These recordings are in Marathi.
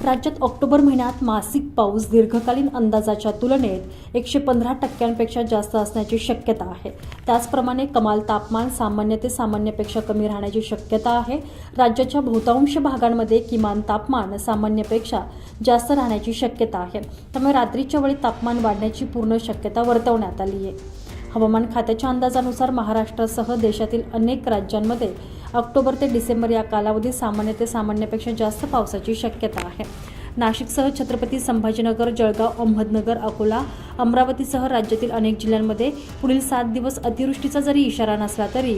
राज्यात ऑक्टोबर महिन्यात मासिक पाऊस दीर्घकालीन अंदाजाच्या तुलनेत एकशे पंधरा टक्क्यांपेक्षा जास्त असण्याची शक्यता आहे. त्याचप्रमाणे कमाल तापमान सामान्य ते सामान्यपेक्षा कमी राहण्याची शक्यता आहे. राज्याच्या बहुतांश भागांमध्ये किमान तापमान सामान्यपेक्षा जास्त राहण्याची शक्यता आहे. त्यामुळे रात्रीच्या वेळी तापमान वाढण्याची पूर्ण शक्यता वर्तवण्यात आली आहे हवामान खात्याच्या अंदाजानुसार महाराष्ट्रासह देशातील अनेक राज्यांमध्ये ऑक्टोबर ते डिसेंबर या कालावधीत सामान्य ते सामान्यपेक्षा जास्त पावसाची शक्यता आहे. नाशिकसह छत्रपती संभाजीनगर जळगाव अहमदनगर अकोला अमरावतीसह राज्यातील अनेक जिल्ह्यांमध्ये पुढील सात दिवस अतिवृष्टीचा जरी इशारा नसला तरी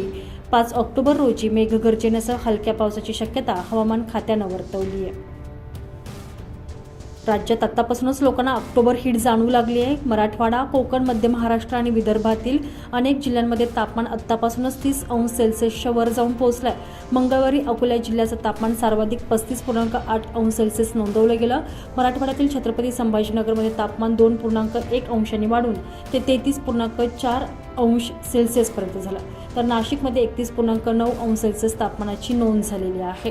पाच ऑक्टोबर रोजी मेघगर्जनेसह हलक्या पावसाची शक्यता हवामान खात्यानं वर्तवली आहे. राज्यात आत्तापासूनच लोकांना ऑक्टोबर हीट जाणू लागली आहे. मराठवाडा कोकण मध्य महाराष्ट्र आणि विदर्भातील अनेक जिल्ह्यांमध्ये तापमान आत्तापासूनच तीस अंश सेल्सिअसच्या वर जाऊन पोहोचलं आहे मंगळवारी अकोला जिल्ह्याचं तापमान सर्वाधिक पस्तीस पूर्णांक आठ अंश सेल्सिअस नोंदवलं गेलं. मराठवाड्यातील छत्रपती संभाजीनगरमध्ये तापमान दोन पूर्णांक एक अंशांनी वाढून ते तेहतीस पूर्णांक चार अंश सेल्सिअसपर्यंत झालं. तर नाशिकमध्ये एकतीस पूर्णांक नऊ अंश सेल्सिअस तापमानाची नोंद झालेली आहे.